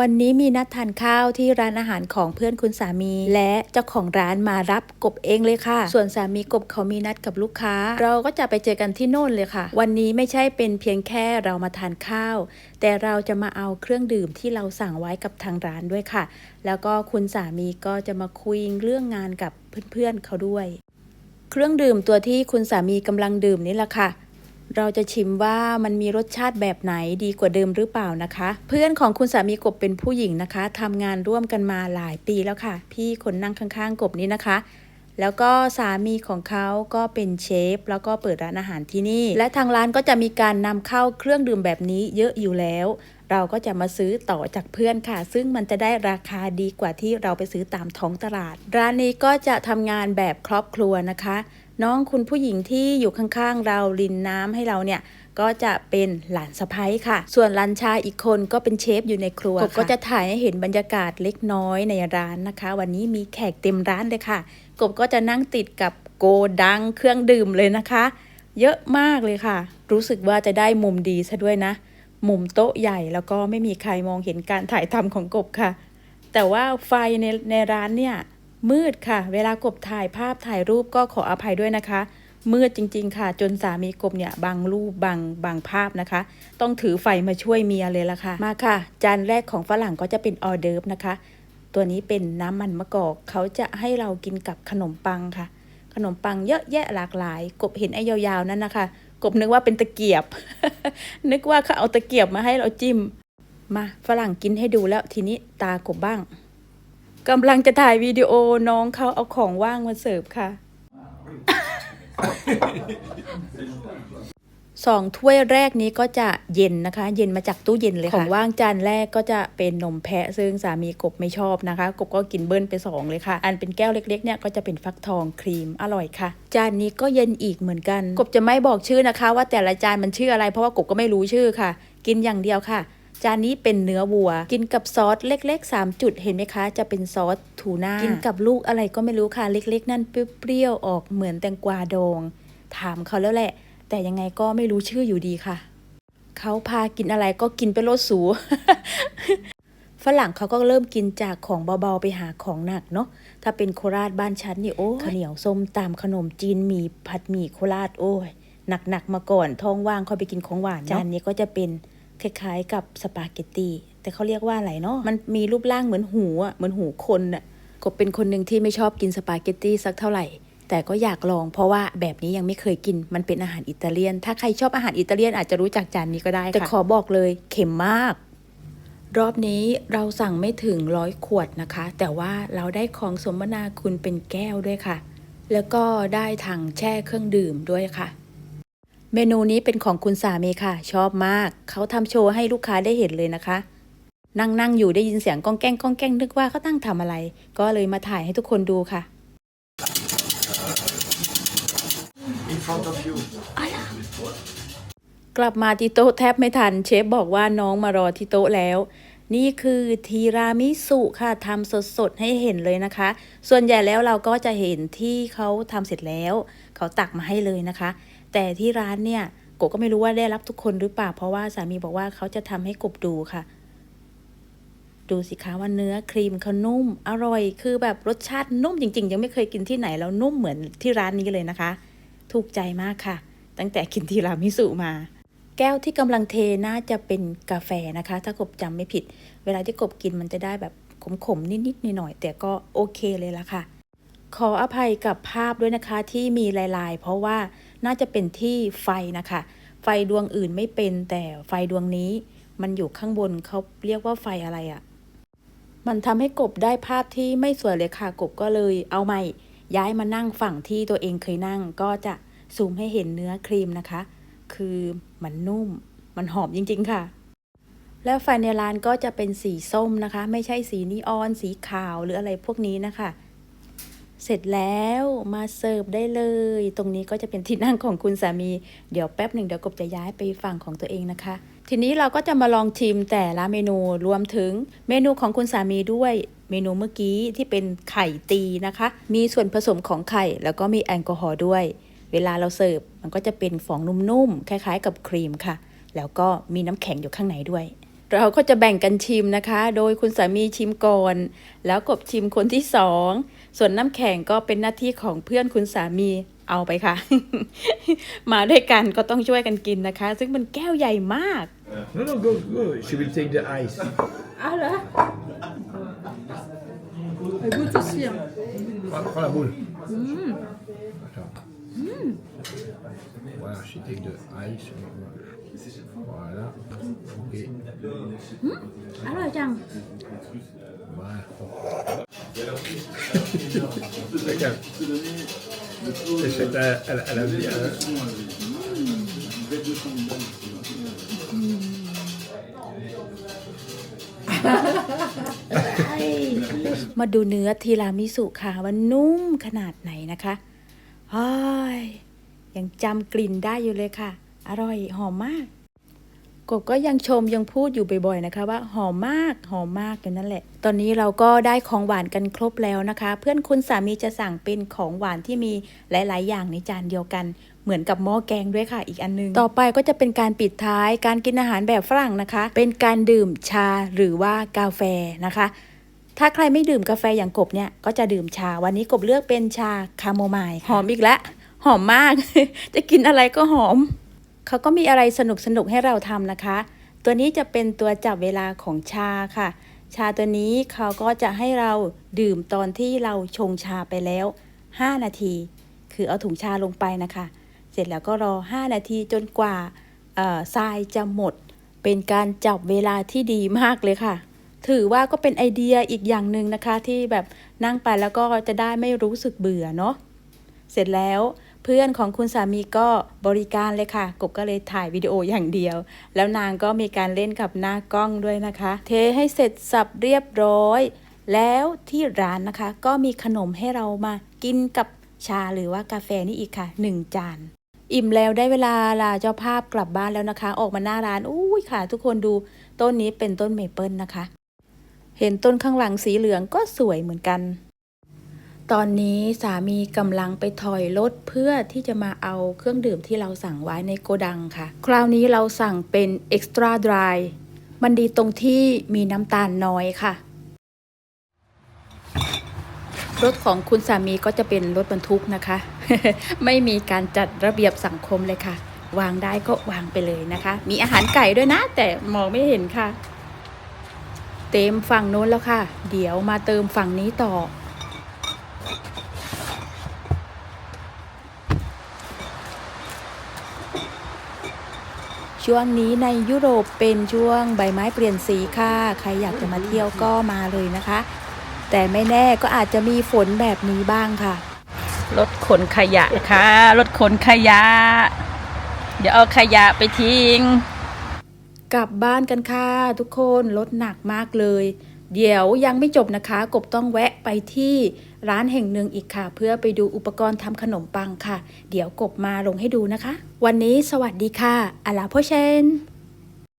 วันนี้มีนัดทานข้าวที่ร้านอาหารของเพื่อนคุณสามี และเจ้าของร้านมารับกบเองเลยค่ะ ส่วนสามีกบเขามีนัดกับลูกค้า เราก็จะไปเจอกันที่โน่นเลยค่ะ วันนี้ไม่ใช่เป็นเพียงแค่เรามาทานข้าว แต่เราจะมาเอาเครื่องดื่มที่เราสั่งไว้กับทางร้านด้วยค่ะ แล้วก็คุณสามีก็จะมาคุยเรื่องงานกับเพื่อนๆเขาด้วย เครื่องดื่มตัวที่คุณสามีกำลังดื่มนี่แหละค่ะ เราจะชิมว่ามันมีรสชาติแบบไหนดีกว่าเดิมหรือเปล่านะคะ เพื่อนของคุณสามีกบเป็นผู้หญิงนะคะทำงานร่วมกันมาหลายปีแล้วค่ะ พี่คนนั่งข้างๆ กบนี้นะคะ แล้วก็สามีของเขาก็เป็นเชฟแล้วก็เปิดร้านอาหารที่นี่ และทางร้านก็จะมีการนำเข้าเครื่องดื่มแบบนี้เยอะอยู่แล้ว เราก็จะมาซื้อต่อจากเพื่อนค่ะ ซึ่งมันจะได้ราคาดีกว่าที่เราไปซื้อตามท้องตลาด ร้านนี้ก็จะทำงานแบบครอบครัวนะคะ น้องคุณผู้หญิงที่อยู่ข้างๆ เรารินน้ำให้เราเนี่ย ก็จะเป็นหลานสะพ้ยค่ะ ส่วนหลานชายอีกคนก็เป็นเชฟอยู่ในครัวกบก็จะถ่ายให้เห็นบรรยากาศเล็กน้อยในร้านนะคะ วันนี้มีแขกเต็มร้านเลยค่ะ กบก็จะนั่งติดกับโกดังเครื่องดื่มเลยนะคะ เยอะมากเลยค่ะ รู้สึกว่าจะได้มุมดีซะด้วยนะ มุมโต๊ะใหญ่แล้วก็ไม่มีใครมองเห็นการถ่ายทำของกบค่ะ แต่ว่าไฟในในร้านเนี่ยมืดค่ะ เวลากบถ่ายภาพถ่ายรูปก็ขออภัยด้วยนะคะ มืดจริง ๆ ค่ะ จนสามีกบเนี่ยบางรูปบางบางภาพนะคะ ต้องถือไฟมาช่วยเมียเลยละค่ะ มาค่ะ จานแรกของฝรั่งก็จะเป็นออเดิร์ฟนะคะ ตัวนี้เป็นน้ำมันมะกอกเขาจะให้เรากินกับขนมปังค่ะ ขนมปังเยอะแยะหลากหลาย กบเห็นไอ้ยาวๆนั่นนะคะ กบนึกว่าเป็นตะเกียบ นึกว่าเขาเอาตะเกียบมาให้เราจิ้ม มาฝรั่งกินให้ดูแล้วทีนี้ตากบบ้างกำลังจะถ่ายวิดีโอน้องเขาเอาของว่างมาเสิร์ฟค่ะ สองถ้วยแรกนี้ก็จะเย็นนะคะ เย็นมาจากตู้เย็นเลยค่ะของว่างจานแรกก็จะเป็นนมแพะ ซึ่งสามีกบไม่ชอบนะคะ กบก็กินเบิ้ลไปสองเลยค่ะ อันเป็นแก้วเล็กๆเนี่ยก็จะเป็นฟักทองครีมอร่อยค่ะ จานนี้ก็เย็นอีกเหมือนกัน กบจะไม่บอกชื่อนะคะ ว่าแต่ละจานมันชื่ออะไร เพราะว่ากบก็ไม่รู้ชื่อค่ะ กินอย่างเดียวค่ะ จานนี้เป็นเนื้อวัว กินกับซอสเล็กๆ 3 จุดเห็นไหมคะ จะเป็นซอสทูน่ากินกับลูกอะไรก็ไม่รู้ค่ะเล็ก ๆ นั่นเปรี้ยวๆออกเหมือนแตงกวาดองถามเขาแล้วแหละ แต่ยังไงก็ไม่รู้ชื่ออยู่ดีค่ะเขาพากินอะไรก็กินไปโลดสูฝรั่งเขาก็เริ่มกินจากของเบาๆไปหาของหนักเนาะ ถ้าเป็นโคราชบ้านฉันนี่โอ้ยข้าวเหนียวส้มตำขนมจีนหมี่ผัดหมี่โคราชโอ้ยหนักๆมาก่อนท้องว่างค่อยไปกินของหวานเนอะจานนี้ก็จะเป็น คล้ายๆ กับสปาเกตตีแต่เขาเรียกว่าอะไรเนาะมันมีรูปร่างเหมือนหูอะเหมือนหูคนอะก็เป็นคนหนึ่งที่ไม่ชอบกินสปาเกตตีสักเท่าไหร่ แต่ก็อยากลองเพราะว่าแบบนี้ยังไม่เคยกินมันเป็นอาหารอิตาเลียน ถ้าใครชอบอาหารอิตาเลียนอาจจะรู้จักจานนี้ก็ได้ค่ะแต่ขอบอกเลยเค็มมาก รอบนี้เราสั่งไม่ถึงร้อยขวดนะคะ แต่ว่าเราได้ของสมนาคุณเป็นแก้วด้วยค่ะ แล้วก็ได้ถังแช่เครื่องดื่มด้วยค่ะ เมนูนี้เป็นของคุณสามีค่ะ ชอบมาก เขาทำโชว์ให้ลูกค้าได้เห็นเลยนะคะ นั่งนั่งอยู่ได้ยินเสียงก้องแก้งก้องแก้งนึกว่าเขาตั้งทำอะไร ก็เลยมาถ่ายให้ทุกคนดูค่ะ in front of you. กลับมาที่โต๊ะแทบไม่ทัน เชฟบอกว่าน้องมารอที่โต๊ะแล้ว นี่คือทีรามิสุค่ะทำสดๆ ให้เห็นเลยนะคะ ส่วนใหญ่แล้วเราก็จะเห็นที่เขาทำเสร็จแล้ว เขาตักมาให้เลยนะคะ แต่ที่ร้านเนี่ยกบก็ไม่รู้ว่าได้รับทุกคนหรือเปล่า เพราะว่าสามีบอกว่าเขาจะทำให้กบดูค่ะ ดูสิคะว่าเนื้อครีมเขานุ่ม อร่อย คือแบบรสชาตินุ่มจริง ๆ ยังไม่เคยกินที่ไหนแล้วนุ่มเหมือนที่ร้านนี้เลยนะคะ ถูกใจมากค่ะ ตั้งแต่กินทีรามิสุมาแก้วที่กำลังเทน่าจะเป็นกาแฟนะคะ ถ้ากบจำไม่ผิด เวลาที่กบกินมันจะได้แบบขมๆนิดๆหน่อยๆแต่ก็โอเคเลยละค่ะ ขออภัยกับภาพด้วยนะคะที่มีลายๆ เพราะว่า น่าจะเป็นที่ไฟนะคะ ไฟดวงอื่นไม่เป็นแต่ไฟดวงนี้มันอยู่ข้างบนเขาเรียกว่าไฟอะไรอะ่ะ มันทำให้กบได้ภาพที่ไม่สวยเลยค่ะกบก็เลยเอาใหม่ ย้ายมานั่งฝั่งที่ตัวเองเคยนั่ง ก็จะซูมให้เห็นเนื้อครีมนะคะ คือมันนุ่ม มันหอมจริง ๆ ค่ะ แล้วไฟในร้านก็จะเป็นสีส้มนะคะ ไม่ใช่สีนีออน สีขาวหรืออะไรพวกนี้นะคะ เสร็จแล้วมาเสิร์ฟได้เลย ตรงนี้ก็จะเป็นที่นั่งของคุณสามี เดี๋ยวแป๊บหนึ่งเดี๋ยวกบจะย้ายไปฝั่งของตัวเองนะคะ ทีนี้เราก็จะมาลองชิมแต่ละเมนูรวมถึงเมนูของคุณสามีด้วยเมนูเมื่อกี้ที่เป็นไข่ตีนะคะ มีส่วนผสมของไข่แล้วก็มีแอลกอฮอล์ด้วย เวลาเราเสิร์ฟมันก็จะเป็นฟองนุ่มๆคล้ายๆ กับครีมค่ะ แล้วก็มีน้ำแข็งอยู่ข้างในด้วย เราก็จะแบ่งกันชิมนะคะ โดยคุณสามีชิมก่อน แล้วกบชิมคนที่สอง ส่วนน้ำแข็งก็เป็นหน้าที่ของเพื่อนคุณสามีเอาไปค่ะ มาด้วยกันก็ต้องช่วยกันกินนะคะ ซึ่งมันแก้วใหญ่มาก No, no, go, go. She will take the ice. เอาเหรอ Elle goûte aussi. Hein. Prends, prends la boule. Attends. Voilà, she take the ice. Voilà. Et อร่อยจัง voilà. Regarde. C'est à, à, à la vie. hein. มาดูเนื้อทีรามิสุค่ะว่านุ่มขนาดไหนนะคะอ้ยยังจำกลิ่นได้อยู่เลยค่ะ อร่อยหอมมาก กบก็ยังชมยังพูดอยู่บ่อยๆนะคะว่าหอมมากหอมมากอยู่นั่นแหละ ตอนนี้เราก็ได้ของหวานกันครบแล้วนะคะ เพื่อนคุณสามีจะสั่งเป็นของหวานที่มีหลาย ๆ อย่างในจานเดียวกันเหมือนกับหม้อแกงด้วยค่ะอีกอันนึง ต่อไปก็จะเป็นการปิดท้ายการกินอาหารแบบฝรั่งนะคะ เป็นการดื่มชาหรือว่ากาแฟนะคะ ถ้าใครไม่ดื่มกาแฟอย่างกบเนี่ยก็จะดื่มชาวันนี้กบเลือกเป็นชาคาโมไมล์หอมอีกแล้วหอมมาก จะกินอะไรก็หอม เขาก็มีอะไรสนุกสนุกให้เราทำนะคะ ตัวนี้จะเป็นตัวจับเวลาของชาค่ะ ชาตัวนี้เขาก็จะให้เราดื่มตอนที่เราชงชาไปแล้ว 5 นาที คือเอาถุงชาลงไปนะคะ เสร็จแล้วก็รอ 5 นาทีจนกว่าทรายจะหมด เป็นการจับเวลาที่ดีมากเลยค่ะ ถือว่าก็เป็นไอเดียอีกอย่างหนึ่งนะคะ ที่แบบนั่งไปแล้วก็จะได้ไม่รู้สึกเบื่อเนาะ เสร็จแล้ว เพื่อนของคุณสามีก็บริการเลยค่ะ กบก็เลยถ่ายวิดีโออย่างเดียว แล้วนางก็มีการเล่นกับหน้ากล้องด้วยนะคะ เทให้เสร็จสับเรียบร้อย แล้วที่ร้านนะคะ ก็มีขนมให้เรามากินกับชาหรือว่ากาแฟนี่อีกค่ะหนึ่งจาน อิ่มแล้วได้เวลาลาเจ้าภาพกลับบ้านแล้วนะคะ ออกมาหน้าร้านอุ้ยค่ะ ทุกคนดูต้นนี้เป็นต้นเมเปิลนะคะ เห็นต้นข้างหลังสีเหลืองก็สวยเหมือนกัน ตอนนี้สามีกำลังไปถอยรถเพื่อที่จะมาเอาเครื่องดื่มที่เราสั่งไว้ในโกดังค่ะ คราวนี้เราสั่งเป็น extra dry มันดีตรงที่มีน้ำตาลน้อยค่ะ รถของคุณสามีก็จะเป็นรถบรรทุกนะคะ ไม่มีการจัดระเบียบสังคมเลยค่ะ วางได้ก็วางไปเลยนะคะ มีอาหารไก่ด้วยนะ แต่มองไม่เห็นค่ะ เต็มฝั่งโน้นแล้วค่ะ เดี๋ยวมาเติมฝั่งนี้ต่อ ช่วงนี้ในยุโรปเป็นช่วงใบไม้เปลี่ยนสีค่ะ ใครอยากจะมาเที่ยวก็มาเลยนะคะ แต่ไม่แน่ก็อาจจะมีฝนแบบนี้บ้างค่ะ รถขนขยะค่ะ รถขนขยะ เดี๋ยวเอาขยะไปทิ้ง กลับบ้านกันค่ะทุกคน รถหนักมากเลย เดี๋ยวยังไม่จบนะคะ กบต้องแวะไปที่ ร้านแห่งหนึ่งอีกค่ะ เพื่อไปดูอุปกรณ์ทำขนมปังค่ะ เดี๋ยวกบมาลงให้ดูนะคะ วันนี้สวัสดีค่ะอาลาโพเชน